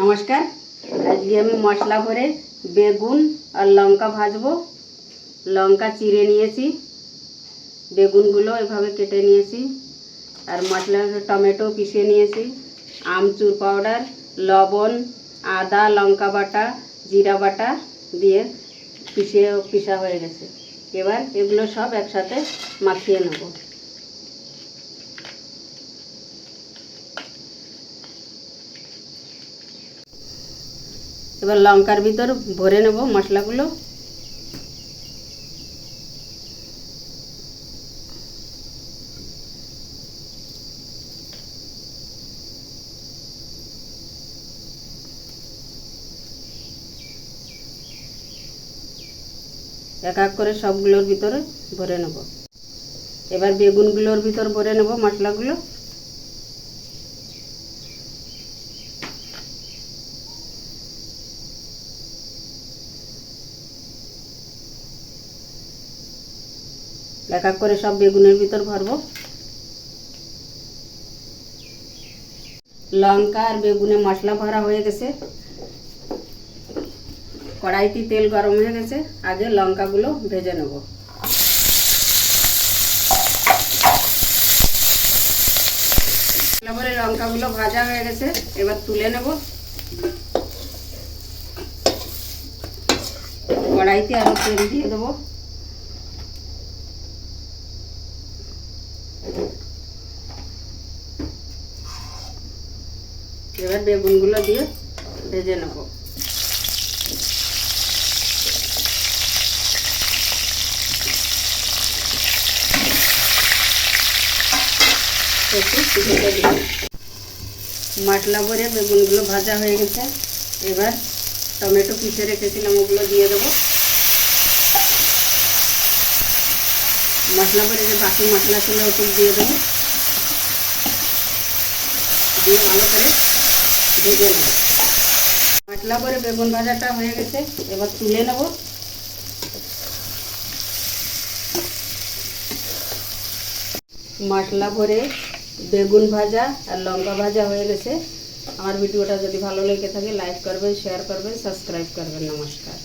নমস্কার। আজকে আমি মশলা ভরে বেগুন আর লঙ্কা ভাজবো। লঙ্কা চিড়ে নিয়েছি। বেগুনগুলো এভাবে কেটে নিয়েছি। আর মশলা টমেটো পিষে নিয়েছি। আমচুর পাউডার, লবণ, আদা, লঙ্কা বাটা, জিরা বাটা দিয়ে পিষে, পিষা হয়ে গেছে। এবার এগুলো সব একসাথে মাখিয়ে নেব। এবার লঙ্কার ভিতর ভরে নেব মশলাগুলো। এক এক করে সবগুলোর ভিতরে ভরে নেব। এবার বেগুনগুলোর ভিতর ভরে নেব মশলাগুলো। এক এক করে সব বেগুনের ভিতর ভরবো। লঙ্কা আর বেগুনে মশলা ভরা হয়ে গেছে। কড়াইতে তেল গরম হয়ে গেছে। আগে লঙ্কাগুলো ভেজে নেব। তারপরে লঙ্কাগুলো ভাজা হয়ে গেছে, এবার তুলে নেব। কড়াইতে আরও তেল দিয়ে দেবো। এবার বেগুনগুলো দিয়ে ভেজে নেব। মশলা ভরে বেগুনগুলো ভাজা হয়ে গেছে। এবার টমেটো পিষে রেখেছিলাম, ওগুলো দিয়ে দেবো। মশলা ভরে যে বাকি মশলা ছিল ওটুক দিয়ে দেবো। দিয়ে ভালো করে ভেজে নেব। মশলা করে বেগুন ভাজাটা হয়ে গেছে, এবার তুলে নেব। মশলা ভরে বেগুন ভাজা আর লঙ্কা ভাজা হয়ে গেছে। আমার ভিডিওটা যদি ভালো লেগে থাকে, লাইক করবেন, শেয়ার করবেন, সাবস্ক্রাইব করবেন। নমস্কার।